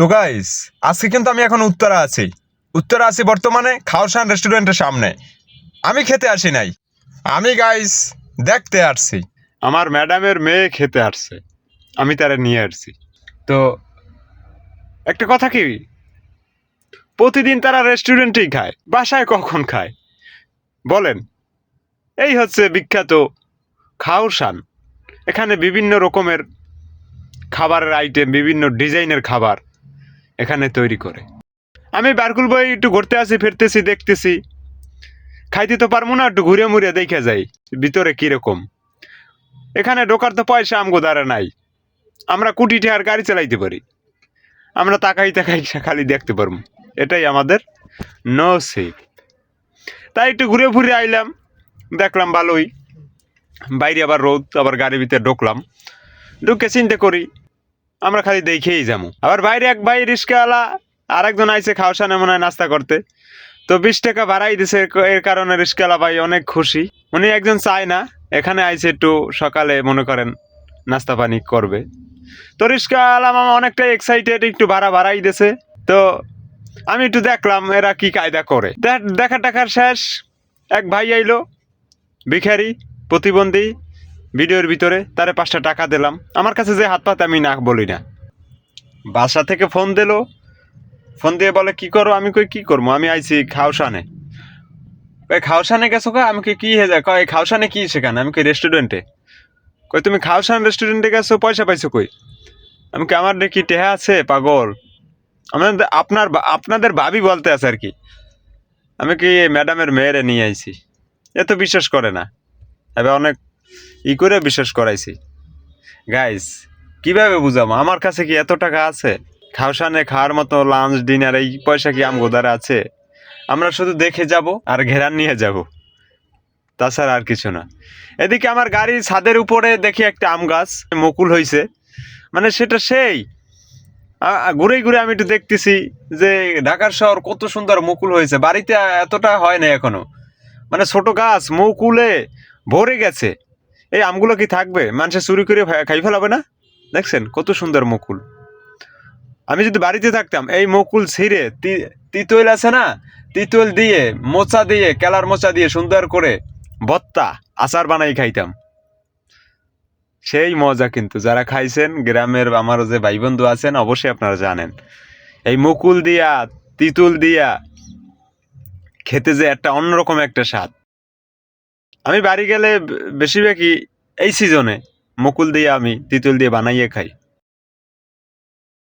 তো গাইস আজকে কিন্তু আমি এখন উত্তরা আছি। উত্তরা আছি বর্তমানে খাওসান রেস্টুরেন্টের সামনে। আমি খেতে আসি নাই। আমি গাইস দেখতে আসছি। আমার ম্যাডামের মেয়ে খেতে আসছে। আমি তারা নিয়ে আসছি। তো, একটা কথা কি? প্রতিদিন তারা রেস্টুরেন্টেই খায়। বাসায় কখন খায়? বলেন। এই হচ্ছে বিখ্যাত খাওসান। এখানে বিভিন্ন রকমের খাবারের আইটেম বিভিন্ন ডিজাইনের খাবার। এখানে তৈরি করে। আমি বারকুল বই একটু ঘুরতে আসি, ফিরতেছি, দেখতেছি। খাইতে তো পারব না, একটু ঘুরে মুড়ে দেখে যাই, ভিতরে কীরকম। এখানে ঢোকার তো পয়সা আমগো দ্বারা নাই। আমরা কুটি টেহার গাড়ি চালাইতে পারি। আমরা তাকাই তাকাই খালি দেখতে পারব। এটাই আমাদের নো সেফ তাই একটু ঘুরে ফুরে আইলাম, দেখলাম ভালোই। বাইরে আবার রোদ, আবার গাড়ির ভিতরে ঢুকলাম। ঢুকে চিন্তা করি আমরা খালি দেখেই যাব। আবার বাইরে এক ভাই রিস্কাওয়ালা আর একজন আইসে খাওসানে মনে হয় নাস্তা করতে। তো বিশ টাকা বাড়াই দিছে, এর- কারণে রিস্কাওয়ালা ভাই অনেক খুশি। উনি একজন চায় না, এখানে আইসে একটু সকালে মনে করেন নাস্তা পানি করবে। তো রিস্কাওয়ালা মামা অনেকটাই এক্সাইটেড একটু ভাড়া বাড়াই দিছে। তো আমি একটু দেখলাম এরা কি কায়দা করে। দেখা টাকার শেষ, এক ভাই আইলো, ভিখারি, প্রতিবন্ধী ভিডিওর ভিতরে তারে পাঁচটা টাকা দিলাম। আমার কাছে যে হাত পাতে আমি না বলি না। বাসা থেকে ফোন দিলো। ফোন দিয়ে বলে, কি করো? আমি কই, কি করব? আমি আইছি খাওসানে। ওই খাওসানে গেছো কা আমি কি হয়ে যায় কয় খাওসানে কি সেখানে? আমি কই, রেস্টুরেন্টে। কই, তুমি খাওসান রেস্টুরেন্টে গেছো? পয়সা পাইছো কই? আমি কি আমার দেখি টেহা আছে, পাগল। আমাদের আপনার আপনাদের ভাবি বলতে আছে আর কি। আমি কি ম্যাডামের মেয়েরে নিয়ে আইছি। এ তো বিশ্বাস করে না। এবার অনেক ই করে বিশ্বাস করাইছি। গাইস কীভাবে বুঝাবো? আমার কাছে কি এত টাকা আছে? খাওসানে খাওয়ার মতো লাঞ্চ ডিনার এই পয়সা কি আমগোদারে আছে? আমরা শুধু দেখে যাব আর ঘেরান নিয়ে যাব। তাছাড়া আর কিছু না। এদিকে আমার গাড়ির ছাদের উপরে দেখি একটা আম গাছ, মুকুল হয়েছে মানে সেটা সেই। ঘুরে ঘুরে আমি একটু দেখতেছি যে ঢাকার শহর কত সুন্দর মুকুল হয়েছে। বাড়িতে এতটা হয় না এখনও। মানে ছোট গাছ, মুকুলে ভরে গেছে। এই আমগুলো কি থাকবে? মানুষে চুরি করে খাই ফেলাবে না? দেখছেন, কত সুন্দর মুকুল। আমি যদি বাড়িতে থাকতাম, এই মুকুল ছিঁড়ে তিতল আছে না? তিতল দিয়ে, মোচা দিয়ে, কেলার মোচা দিয়ে সুন্দর করে ভত্তা আচার বানাই খাইতাম। সেই মজা কিন্তু, যারা খাইছেন, গ্রামের আমার যে ভাই বন্ধু আছেন, অবশ্যই আপনারা জানেন। এই মুকুল দিয়া তিতুল দিয়া খেতে যে একটা অন্যরকম একটা স্বাদ। আমি বাড়ি গেলে বেশিরভাগই এই সিজনে মুকুল দিয়ে আমি তিতুল দিয়ে বানাইয়ে খাই।